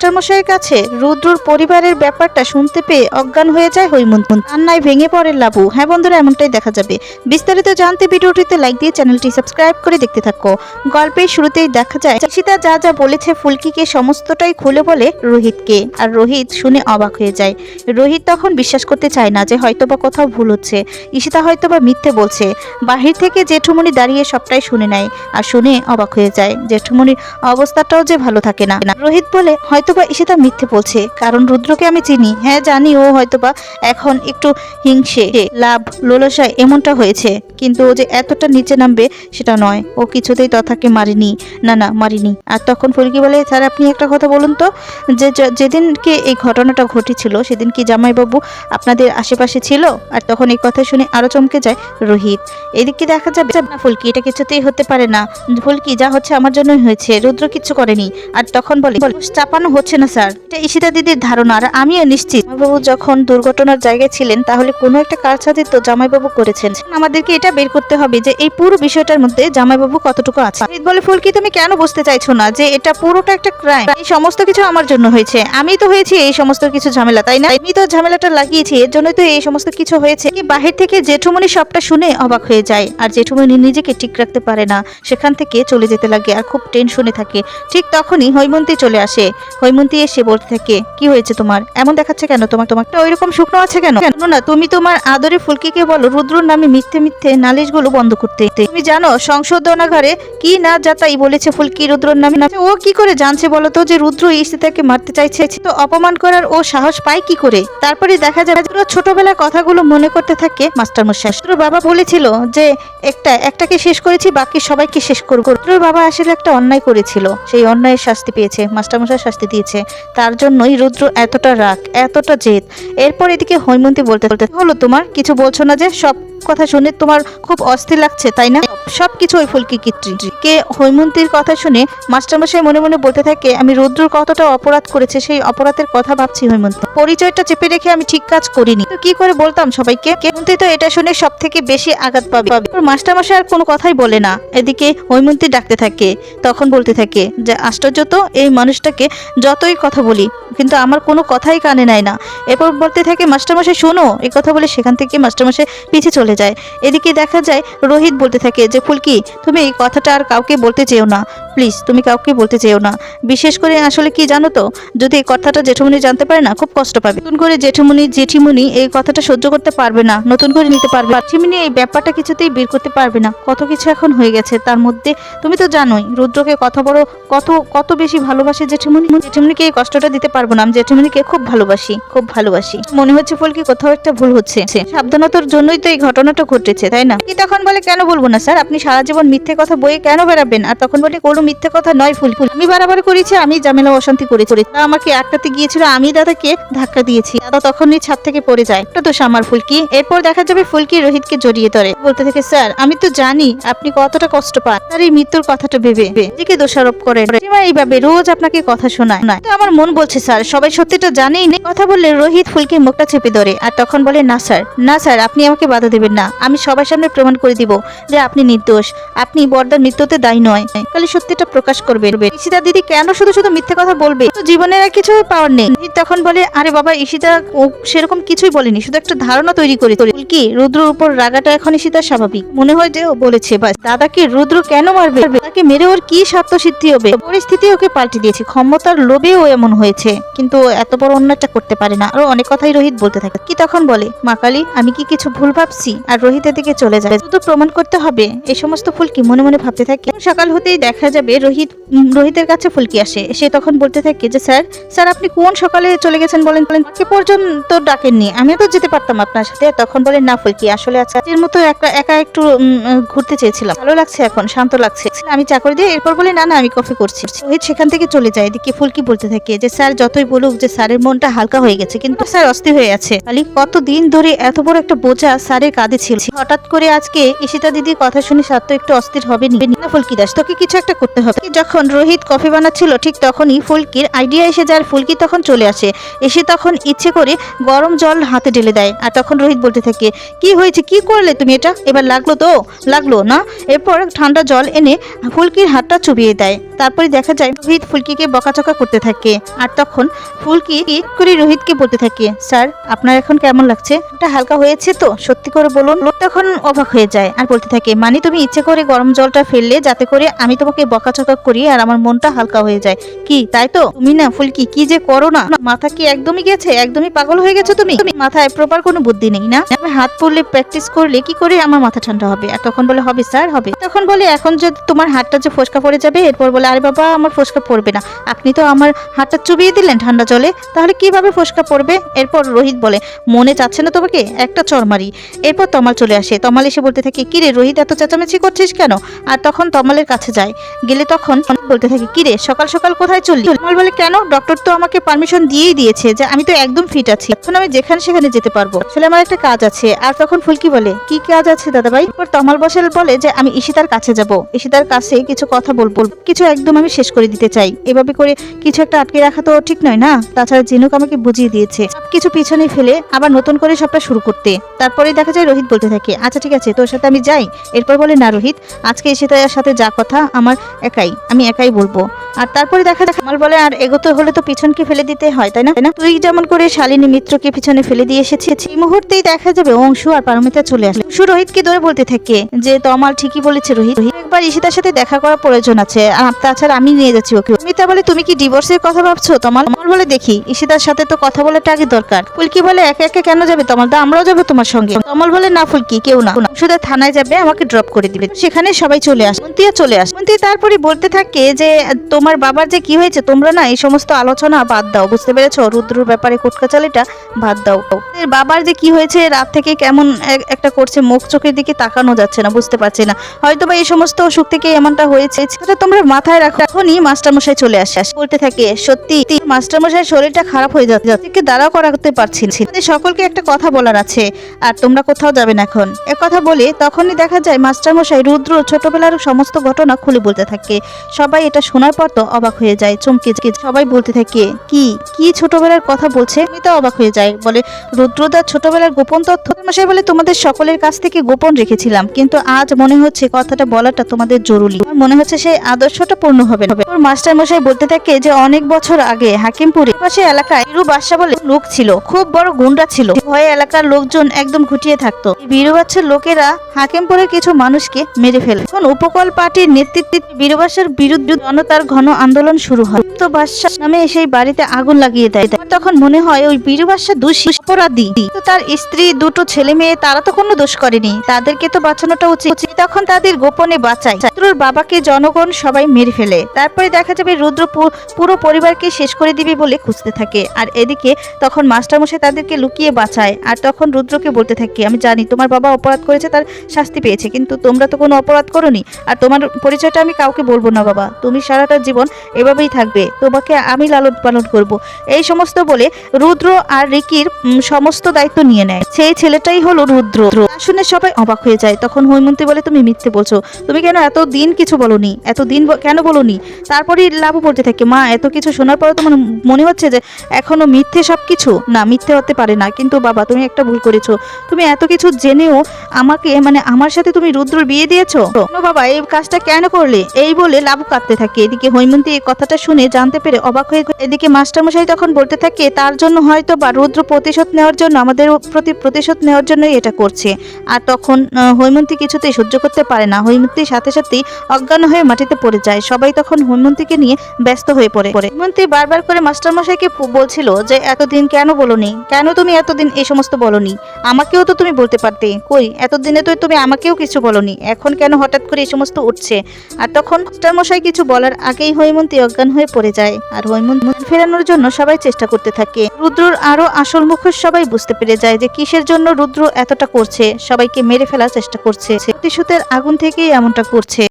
মাস্টারমশাইয়ের কাছে রুদ্রর পরিবারের ব্যাপারটা শুনতে পেয়ে অজ্ঞান হয়ে যায় হৈমন্ত কান্নায় ভেঙে পড়ে লাবু। হ্যাঁ বন্ধুরা, এমনটাই দেখা যাবে। বিস্তারিত জানতে ভিডিওটিতে লাইক দিয়ে চ্যানেলটি সাবস্ক্রাইব করে দেখতে থাকো। গল্পের শুরুতেই দেখা যায় ঈশিতা যা যা বলেছে ফুলকিকে সমস্তটাই খুলে বলে রোহিতকে। আর রোহিত শুনে অবাক হয়ে যায়। রোহিত তখন বিশ্বাস করতে চায় না যে হয়তোবা কোথাও ভুল হচ্ছে। ঈশিতা হয়তোবা মিথ্যে বলছে। বাহির থেকে জেঠুমনি দাঁড়িয়ে সবটাই শুনে নেয়। আর শুনে অবাক হয়ে যায় জেঠুমনির অবস্থাটাও যে ভালো থাকে না। রোহিত বলে হয়তোবা ঈশিতা মিথ্যে বলছে। কারণ রুদ্রকে আমি চিনি। হ্যাঁ জানি ও হয়তোবা এখন একটু হিংসে। লাভ, লোলসায় এমনটা হয়েছে। কিন্তু ও যে এতটা নিচে নামবে সেটা নয়। ও কিছুতেই তথাকে মারিনি। না না, মারিনি। আর তখন ফুলকি বলে, স্যার, আপনি একটা কথা বলুন তো। যে যেদিনকে এই ঘটনাটা ঘটেছিল সেদিন কি জামাইবাবু আপনাদের আশেপাশে ছিল? আর তখন এই কথা শুনে আরও চমকে যায় রোহিত। এদিকে দেখা যাবে না ফুলকি, এটা কিছুতেই হতে পারে না। ফুলকি, যা হচ্ছে আমার জন্যই হয়েছে, রুদ্র কিচ্ছু করেনি। আর তখন বলে চাপানো হচ্ছে না, স্যার। এটা ঈশিতা দিদির ধারণা, আর আমিও নিশ্চিত। জামাইবাবু যখন দুর্ঘটনার জায়গায় ছিলেন, তাহলে কোনো একটা কারসাজি তো জামাইবাবু করেছেন। আমাদেরকে এটা বের করতে হবে যে এই পুরো বিষয়টার মধ্যে জামাইবাবু কতটুকু আছে। রোহিত বলে, ফুলকি, তুমি কেন বুঝতে চাইছো না যে এটা পুরোটা একটা ক্রাইম এই সমস্ত কিছু আমার জন্য হয়েছে। আমি তো হয়েছি এই সমস্ত কিছু ঝামেলা, তাই না? আমি তো ঝামেলাটা লাগিয়েছি, এর জন্যই তো এই সমস্ত কিছু হয়েছে। বাহির থেকে জেঠুমনি সবটা শুনে অবাক হয়ে যায়। আর জেঠুমনি নিজেকে ঠিক রাখতে পারে না। সেখান থেকে চলে যেতে লাগে আর খুব টেনশনে থাকে। ঠিক তখনই হৈমন্তী চলে আসে। হৈমন্তী এসে বলতে থাকে, কি হয়েছে তোমার? এমন দেখাচ্ছে কেন তোমার তোমার ওই রকম শুকনো আছে কেন? কেন না তুমি তোমার আদরে ফুলকিকে বলো, রুদ্রর নামে মিথ্যে মিথ্যে নালিশগুলো বন্ধ করতে। তুমি জানো, সংশোধনাগারে কি না যাতাই বলেছে ফুলকি রুদ্রর নামে। ও কি করে জানছে বলো তো যে রুদ্র ঈশিতাকে মারতে চাইছে? তো অপমান করার ও সাহস পায় কি করে? তারপরে দেখা যাবে ছোটবেলার কথাগুলো মনে করতে থাকে মাস্টার মশাই রুদ্র বাবা বলেছিল যে, একটা, একটাকে শেষ করেছি, বাকি সবাইকে শেষ করব। রুদ্রর বাবা আসলে একটা অন্যায় করেছিল। সেই অন্যায়ের শাস্তি পেয়েছে, মাস্টারমশাই শাস্তি দিয়েছে। তার জন্যই রুদ্র এতটা রাগ, এতটা জেদ। এরপর এদিকে হৈমন্তী বলতে বলতে, হলো তোমার, কিছু বলছো না যে, সব কথা শুনে তোমার খুব অস্থির লাগছে তাই না? সব কিছু ওই ফুলকি কিত্রি। কে হৈমন্তীর কথা শুনে মাস্টারমশাই মনে মনে বলতে থাকে, আমি রুদ্র কতটা অপরাধ করেছে, সেই অপরাধের কথা ভাবছি হৈমন্ত। পরিচয়টা চেপে রেখে আমি ঠিক কাজ করিনি। তো কি করে বলতাম সবাইকে? হৈমন্তী তো এটা শুনে সব থেকে বেশি আঘাত পাবে। মাস্টারমশাই আর কোনো কথাই বলে না। এদিকে হৈমন্তী ডাকতে থাকে, তখন বলতে থাকে যে, আশ্চর্য তো, এই মানুষটাকে যতই কথা বলি, কিন্তু আমার কোনো কথাই কানে নেয় না। এরপর বলতে থাকে, মাস্টারমশাই, শোনো, এই কথা বলে সেখান থেকে মাস্টারমশাই পিছিয়ে চলে যায়। এদিকে দেখা যায়, রোহিত বলতে থাকে যে ফুলকি, তুমি এই কথাটা আর কাউকে বলতে চেও না। প্লিজ, তুমি কাউকে বলতে চেও না। বিশেষ করে আসলে কি জানো তো, যদি এই কথাটা জেঠুমনি জানতে পারে না, খুব কষ্ট পাবে। নতুন করে জেঠুমনি জেঠিমুনি এই কথাটা সহ্য করতে পারবে না, নতুন করে নিতে পারবে। জেঠিমুনি এই ব্যাপারটা কিছুতেই বের করতে পারবে না। কত কিছু এখন হয়ে গেছে, তার মধ্যে তুমি তো জানোই, রুদ্রকে কত বড়, কত কত বেশি ভালোবাসে জেঠিমুনি জেঠিমুনিকে এই কষ্টটা দিতে পারব না, আমি জেঠিমুনিকে খুব ভালোবাসি খুব ভালোবাসি। মনে হচ্ছে ফুলকি কোথাও একটা ভুল হচ্ছে। সাবধানতার জন্যই তো এই ঘটনাটা ঘটেছে, তাই না? কি তখন বলে কেন বলব না, স্যার? আপনি সারা জীবন মিথ্যে কথা বইয়ে কেন বেড়াবেন? আর তখন বলে, কোনো মিথ্যে কথা নয় ফুল ফুল আমি বারবার করেছি, আমি জামেলা অশান্তি করেছি। দাদা আমাকে আটকাতে গিয়েছিল, আমি দাদাকে ধাক্কা দিয়েছি। দাদা তখনই ছাদ থেকে পড়ে যায়। এটা দোষ আমার, ফুলকি। এরপর দেখা যাবে ফুলকি রোহিতকে জড়িয়ে ধরে। বলতে থাকে, স্যার, আমি তো জানি আপনি কতটা কষ্ট পান। তার এই মৃত্যুর কথাটা ভেবে নিজেকে দোষারোপ করেন। এইভাবে রোজ আপনাকে কথা শোনায়। না তো আমার মন বলছে, স্যার, সবাই সত্যিটা জানেই না? কথা বললে রোহিত ফুলকে মুখটা চেপে ধরে। আর তখন বলে, না, স্যার। না, স্যার, আপনি আমাকে বাধা দেবেন না। আমি সবার সামনে প্রমাণ করে দিব যে আপনি নির্দোষ। আপনি বর্দার মৃত্যুতে দায়ী নয়। তাহলে সত্যিটা প্রকাশ করবে। ঈশিতা দিদি কেন শুধু শুধু মিথ্যে কথা বলবে? তো জীবনের আর কিছু পাওয়ার নেই। তখন বলে, আরে বাবা, ঈশিতা সেরকম কিছুই বলেনি। শুধু একটা ধারণা তৈরি করে কি, রুদ্রর উপর রাগাটা এখন ঈশিতার স্বাভাবিক। মনে হয় যে ও বলেছে, বাস, দাদাকে রুদ্র কেন মারবে? তাকে মেরে ওর কি স্বার্থ সিদ্ধি হবে? পরিস্থিতি ওকে পাল্টে দিয়েছে। ক্ষমতার লোভে ও এমন হয়েছে। কিন্তু এত বড় অন্যটা করতে পারে না। আরও অনেক কথাই রোহিত বলতে থাকে। কি তখন বলে, মা কালী, আমি কি কিছু ভুল ভাবছি? আর রোহিতের দিকে চলে যায়। শুধু প্রমাণ করতে হবে। এই সমস্ত ফুলকি মনে মনে ভাবতে থাকে? সকাল হতেই দেখা যাবে রোহিত রোহিতের কাছে ফুলকি আসে? সে তখন বলতে থাকে যে, স্যার স্যার, আপনি কোন সকালে চলে গেছেন বলেন? বলেন কে পর্যন্ত ডাকেননি। আমিও তো যেতে পারতাম আপনার সাথে। তখন বলেন না, ফুলকি, আসলে আচ্ছা এর মতো একা একা একটু ঘুরতে চেয়েছিলাম। ভালো লাগছে এখন, শান্ত লাগছে। আমি চাকরি দিয়ে এরপর বলে, না না, আমি কফি করছি। রোহিত সেখান থেকে চলে যায়। এদিকে ফুলকি বলতে থাকে যে, স্যার, যতই বলুক যে, স্যারের মনটা হালকা হয়ে গেছে, কিন্তু স্যার অস্থির হয়ে আছে। খালি কত দিন ধরে এত বড় একটা বোঝা স্যারের কাঁধে ছিল। হঠাৎ করে আজকে ঈশিতা দিদির কথা শুনে সাত তো একটু অস্থির হবে না। ফুলকি দাস, তোকে কিছু একটা করতে হবে। যখন রোহিত কফি বানাচ্ছিল, ঠিক তখনই ফুলকির আইডিয়া এসে যায় ফুলকি তখন চলে আসে। এসে তখন ইচ্ছে করে গরম জল হাতে ঢেলে দেয়। আর তখন রোহিত বলতে থাকে, কি হয়েছে? কি করলে তুমি এটা? এবার লাগল তো? লাগল, না? এরপর ঠান্ডা জল এনে ফুলকির হাতটা চুবিয়ে দেয়। তারপরে দেখা যায় রোহিত ফুলকিকে বকাচকা করতে থাকে। আর তখন ফুলকি করে রোহিতকে বলতে থাকে, স্যার, আপনার এখন কেমন লাগছে? এটা হালকা হয়েছে তো? সত্যি করে বলুন। তখন অবাক হয়ে যায় আর বলতে থাকে মানে তুমি ইচ্ছে করে গরম জলটা ফেললে, যাতে করে আমি তোমাকে বকাচকা করি আর আমার মনটা হালকা হয়ে যায়। কি, তাই তো? তুমি না, ফুলকি, কি যে করো না? মাথা কি একদমই গেছে? একদমই পাগল হয়ে গেছো তুমি? তুমি মাথায় প্রপার কোনো বুদ্ধি নেই না? আমি হাত পড়লে প্র্যাকটিস করলে কি করে আমার মাথা ঠান্ডা হবে? আর তখন বলে, হবে স্যার হবে। তখন বলে, এখন যদি তোমার হাতটা যে ফোসকা পড়ে যাবে, এরপর বলে, আরে বাবা, আমার ফোসকা পড়বে না। আপনি তো আমার হাতটা চুবিয়ে দিলেন ঠান্ডা জলে, তাহলে কীভাবে ফোসকা পড়বে? এরপর রোহিত বলে, মনে চাচ্ছে না তোমাকে? একটা চর মারি এরপর তমাল চলে আসে। তমাল এসে বলতে থাকে, কি রে রোহিত, এত চেঁচামেচি করছিস কেন? আর তখন তমালের কাছে যায়। গেলে তখন বলতে থাকে কিরে সকাল সকাল কোথায় চললি? তমাল বলে, কেন? ডক্টর তো আমাকে পারমিশন দিয়েই দিয়েছে যে আমি তো একদম ফিট আছি। এখন আমি যেখানে সেখানে যেতে পারব। আসলে আমার একটা কাজ আছে। আর তখন ফুলকি বলে, কি কাজ আছে দাদাভাই? এরপর তমাল বসাল, বলে যে, আমি ঈশিতার কাছে যাব। ঈশিতার কাছে কিছু কথা বলব। কিছু একদম আমি শেষ করে দিতে চাই। এভাবে করে কিছু একটা আটকে রাখা তো ঠিক নয় না? তাছাড়া জিনুক আমাকে বুঝিয়ে দিয়েছে কিছু পিছনে ফেলে আবার নতুন করে সবটা শুরু করতে। তারপরে দেখা যায় রোহিত বলতে থাকে আচ্ছা ঠিক আছে, তোর সাথে আমি যাই। এরপর বলে, না রোহিত, আজকে ঈশিতার সাথে যা কথা, আমার একাই, আমি একাই বলব। আর তারপরে দেখা দেখা আমার বলে, আর এগোতে হলে তো পিছনকে ফেলে দিতে হয়, তাই না? তাই না? তুই যেমন করে শালিনী মিত্রকে পিছনে ফেলে দিয়ে এসেছিস এই মুহূর্তেই দেখা যাবে অংশু আর পারমিতা চলে আসে অংশু রোহিতকে ধরে বলতে থাকে যে, তমাল ঠিকই বলেছে রোহিত একবার ঈশিতার সাথে দেখা করার প্রয়োজন আছে, আর তাছাড়া আমি নিয়ে যাচ্ছি ওকে। মিতা বলে, তুমি কি ডিভোর্সের কথা ভাবছ? তমাল তমাল বলে, দেখি, ঈশিতার সাথে তো কথা বলাটা আগে দরকার। ফুলকি বলে, একে একে কেন যাবে তমাল? তো আমরাও যাব তোমার সঙ্গে। তমাল বলে, না ফুলকি, কেউ না। শুধু থানায় যাবে, আমাকে ড্রপ করে দিবে। সেখানে সবাই চলে আসে। মন্তিয়া চলে আসে। মন্তিয়া তারপরে বলতে থাকে যে, তোমার বাবার যে কি হয়েছে, তোমরা না এই সমস্ত আলোচনা বাদ দাও। বুঝতে পেরেছ? রুদ্রর ব্যাপারে কোটকাচালিটা বাদ দাও। বাবার যে কি হয়েছে, রাত থেকে কেমন একটা করছে, মুখ চোখের দিকে তাকানো যাচ্ছে না, বুঝতে পারছি না। হয়তো বা এই সমস্ত অসুখ থেকে এমনটা হয়েছে। তোমরা মাথায় রাখো। এখনই মাস্টারমশাই চলে আসে। বলতে থাকে, সত্যি, মাস্টারমশাই শরীরটা খারাপ হয়ে যাচ্ছে। দাঁড়াও করাতে পারছি সকলকে একটা কথা বলার আছে, আর তোমরা কোথাও যাবে না এখন। এ কথা বলে তখনই দেখা যায় মাস্টারমশাই রুদ্র ছোটবেলার সমস্ত ঘটনা খুলে বলতে থাকে। সবাই এটা শোনার পর তো অবাক হয়ে যায়, চমকে সবাই বলতে থাকে, কি? কি ছোটবেলার কথা বলছে? আমি তো অবাক হয়ে যায় বলে রুদ্রদার ছোটবেলার গোপন তথ্য? মশাই বলে, তোমাদের সকলের কাছ থেকে গোপন রেখেছিলাম, কিন্তু আজ মনে হচ্ছে কথাটা বলাটা তোমাদের জরুরি। মনে হচ্ছে সেই আদর্শটা পূর্ণ হবে মাস্টার মশাই বলতে থাকে যে, অনেক বছর আগে হাকিমপুরে পাশে এলাকায় বীরু বাদশা বলে লোক ছিল, খুব বড় গুন্ডা ছিল। ভয়ে এলাকার লোকজন একদম ঘুটিয়ে থাকতো। বীরু বাদশার লোকেরা হাকিমপুরের কিছু মানুষকে মেরে ফেলে। তখন উপকল পার্টির নেতৃত্বে বীরবাসের বিরুদ্ধে জনতার ঘন আন্দোলন শুরু হয়। তো বাদশাহ নামে সেই বাড়িতে আগুন লাগিয়ে দেয়। তখন মনে হয় ওই বীরু বাদশা দোষী অপরাধী। তো তার স্ত্রী, দুটো ছেলে মেয়ে, তারা তো কোনো দোষ করেনি। তাদেরকে তো বাঁচানোটা উচিত। তখন তাদের গোপনে বাঁচায়। রুদ্রর বাবাকে জনগণ সবাই মেরে ফেলে। তারপরে দেখা যাবে রুদ্র পুরো পরিবারকে শেষ করে দিবে বলে খুঁজতে থাকে। আর এদিকে তখন মাস্টারমশাই তাদেরকে লুকিয়ে বাঁচায়। আর তখন রুদ্রকে বলতে থাকে, আমি জানি তোমার বাবা অপরাধ করেছে, তার শাস্তি পেয়েছে। কিন্তু তোমরা তো কোনো অপরাধ করনি। আর তোমার পরিচয়টা আমি কাউকে বলব না বাবা। তুমি সারাটা জীবন এভাবেই থাকবে। তোমাকে আমি লালন পালন করব। এই সমস্ত বলে রুদ্র আর রিকির সমস্ত দায়িত্ব নিয়ে নেয়। সেই ছেলেটাই হলো রুদ্র। শুনে সবাই অবাক হয়ে যায়। তখন হৈমন্তী বলে, তুমি মিথ্যে বলছো। তুমি কেন এত দিন কিছু বলনি? এত দিন কেন বলনি? তারপরে লাভু বলতে থাকে। মা, এত কিছু শোনার পরে তোমার মনে হচ্ছে যে, এখনও মিথ্যে সব কিছু না, মিথ্যে হতে পারে না। কিন্তু বাবা, তুমি একটা ভুল করেছ। তুমি এত কিছু জেনেও আমাকে মানে আমার সাথে তুমি রুদ্রর বিয়ে দিয়েছ? বাবা, এই কাজটা কেন করলে? এই বলে লাভু কাঁদতে থাকে। এদিকে হৈমন্তী এই কথাটা শুনে জানতে পেরে অবাক হয়ে এদিকে মাস্টারমশাই তখন বলতে থাকে তার জন্য হয়তো বা রুদ্র প্রতিশোধ নেওয়ার জন্য আমাদের প্রতি প্রতিশোধ নেওয়ার জন্যই এটা করছে। আর তখন হৈমন্তী কিছুতেই সহ্য করতে পারে না। হৈমন্তীর সাথে সাথেই অজ্ঞান হয়ে মাটিতে পড়ে যায়। সবাই তখন হৈমন্তীকে নিয়ে ব্যস্ত হয়ে পড়ে। হৈমন্তী বারবার করে মাস্টারমশাইকে বলছিল যে, এতদিন কেন বলনি? কেন তুমি এতদিন এই সমস্ত বলনি? আমাকেও তো তুমি বলতে পারতে। কই, এতদিনে তো তুমি আমাকেও কিছু বলনি। এখন কেন হঠাৎ করে এই সমস্ত উঠছে? আর তখন মাস্টারমশাই কিছু বলার আগেই হৈমন্তী অজ্ঞান হয়ে পড়ে যায়। আর হৈমন্ত মন ফেরানোর জন্য সবাই চেষ্টা করতে থাকে। রুদ্রর আরও আসল মুখোশ সবাই বুঝতে পেরে যায় যে কিসের জন্য রুদ্র এতটা করছে। সবাইকে মেরে ফেলার চেষ্টা করছে। প্রতিশোধের আগুন থেকেই এমনটা করছে।